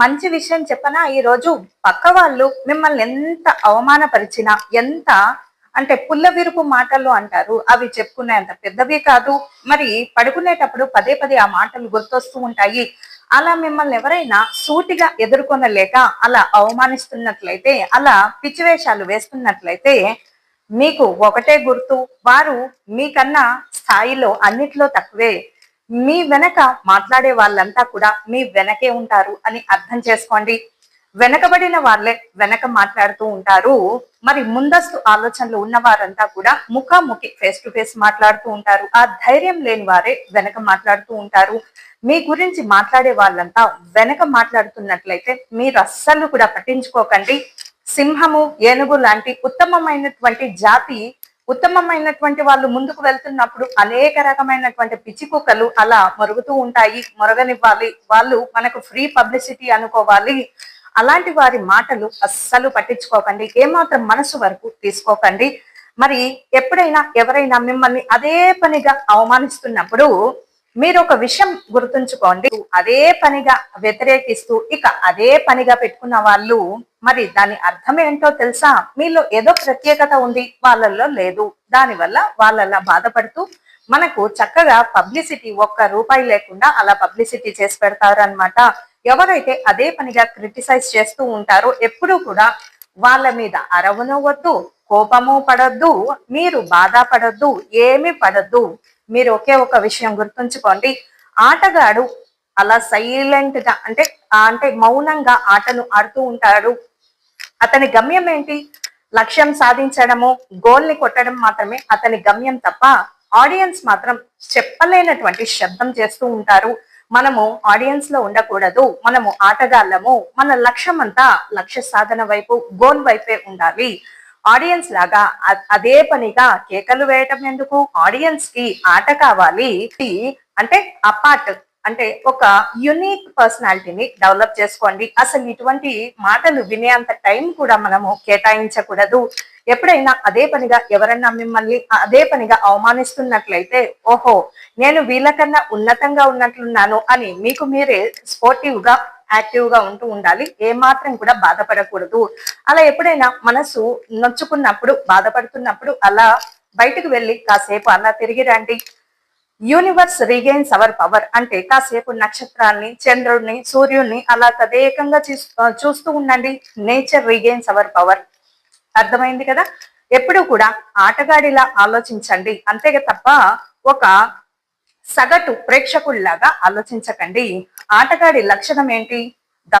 మంచి విషయం చెప్పనా? ఈ రోజు పక్క వాళ్ళు మిమ్మల్ని ఎంత అవమానపరిచినా ఎంత అంటే పుల్ల విరుపు మాటలు అంటారు అవి చెప్పుకునేంత పెద్దవి కాదు. మరి పడుకునేటప్పుడు పదే పదే ఆ మాటలు గుర్తొస్తూ ఉంటాయి. అలా మిమ్మల్ని ఎవరైనా సూటిగా ఎదుర్కొనలేక అలా అవమానిస్తున్నట్లయితే అలా పిచ్చివేషాలు వేస్తున్నట్లయితే మీకు ఒకటే గుర్తు వారు మీకన్నా స్థాయిలో అన్నిట్లో తక్కువే. మీ వెనక మాట్లాడే వాళ్ళంతా కూడా మీ వెనకే ఉంటారు అని అర్థం చేసుకోండి. వెనకబడిన వాళ్ళే వెనక మాట్లాడుతూ ఉంటారు. మరి ముందస్తు ఆలోచనలు ఉన్న వారంతా కూడా ముఖాముఖి ఫేస్ టు ఫేస్ మాట్లాడుతూ ఉంటారు. ఆ ధైర్యం లేని వారే వెనక మాట్లాడుతూ ఉంటారు. మీ గురించి మాట్లాడే వాళ్ళంతా వెనక మాట్లాడుతున్నట్లయితే మీరు అస్సలు కూడా పట్టించుకోకండి. సింహము ఏనుగు లాంటి ఉత్తమమైనటువంటి జాతి ఉత్తమమైనటువంటి వాళ్ళు ముందుకు వెళ్తున్నప్పుడు అనేక రకమైనటువంటి పిచ్చి కుక్కలు అలా మరుగుతూ ఉంటాయి మరగనివ్వాలి. వాళ్ళు మనకు ఫ్రీ పబ్లిసిటీ అనుకోవాలి. అలాంటి వారి మాటలు అస్సలు పట్టించుకోకండి. ఏమాత్రం మనసు వరకు తీసుకోకండి. మరి ఎప్పుడైనా ఎవరైనా మిమ్మల్ని అదే పనిగా అవమానిస్తున్నప్పుడు మీరు ఒక విషయం గుర్తుంచుకోండి. అదే పనిగా వ్యతిరేకిస్తూ ఇక అదే పనిగా పెట్టుకున్న వాళ్ళు మరి దాని అర్థం ఏంటో తెలుసా? మీలో ఏదో ప్రత్యేకత ఉంది వాళ్ళల్లో లేదు. దానివల్ల వాళ్ళలా బాధపడుతూ మనకు చక్కగా పబ్లిసిటీ ఒక్క రూపాయి లేకుండా అలా పబ్లిసిటీ చేసి పెడతారనమాట ఎవరైతే అదే పనిగా క్రిటిసైజ్ చేస్తూ ఉంటారో ఎప్పుడూ కూడా వాళ్ళ మీద అరవనవద్దు కోపము పడద్దు మీరు బాధపడద్దు ఏమి పడద్దు. మీరు ఒకే ఒక విషయం గుర్తుంచుకోండి. ఆటగాడు అలా సైలెంట్గా అంటే అంటే మౌనంగా ఆటను ఆడుతూ ఉంటాడు. అతని గమ్యం ఏంటి? లక్ష్యం సాధించడము గోల్ని కొట్టడం మాత్రమే అతని గమ్యం తప్ప ఆడియన్స్ మాత్రం చెప్పలేనటువంటి శబ్దం చేస్తూ ఉంటారు. మనము ఆడియన్స్లో ఉండకూడదు. మనము ఆటగాళ్ళము. మన లక్ష్యం అంతా లక్ష్య సాధన వైపు గోల్ వైపే ఉండాలి. ఆడియన్స్ లాగా అదే పనిగా కేకలు వేయటం ఎందుకు? ఆడియన్స్కి ఆట కావాలి. అంటే అపార్ట్ అంటే ఒక యునిక్ పర్సనాలిటీని డెవలప్ చేసుకోండి. అసలు ఇటువంటి మాటలు వినేంత టైం కూడా మనము కేటాయించకూడదు. ఎప్పుడైనా అదే పనిగా ఎవరన్నా మిమ్మల్ని అదే పనిగా అవమానిస్తున్నట్లయితే ఓహో నేను వీళ్ళకన్నా ఉన్నతంగా ఉన్నట్లున్నాను అని మీకు మీరే స్పోర్టివ్గా యాక్టివ్గా ఉంటూ ఉండాలి. ఏమాత్రం కూడా బాధపడకూడదు. అలా ఎప్పుడైనా మనసు నొచ్చుకున్నప్పుడు బాధపడుతున్నప్పుడు అలా బయటకు వెళ్ళి కాసేపు అలా తిరిగి రండి. యూనివర్స్ రీగెయిన్స్ అవర్ పవర్ అంటే కాసేపు నక్షత్రాల్ని చంద్రుడిని సూర్యుడిని అలా తదేకంగా చూస్తూ ఉండండి. నేచర్ రీగెయిన్స్ అవర్ పవర్ అర్థమైంది కదా? ఎప్పుడు కూడా ఆటగాడిలా ఆలోచించండి. అంతేగా తప్ప ఒక సగటు ప్రేక్షకుల్లాగా ఆలోచించకండి. ఆటగాడి లక్షణం ఏంటి?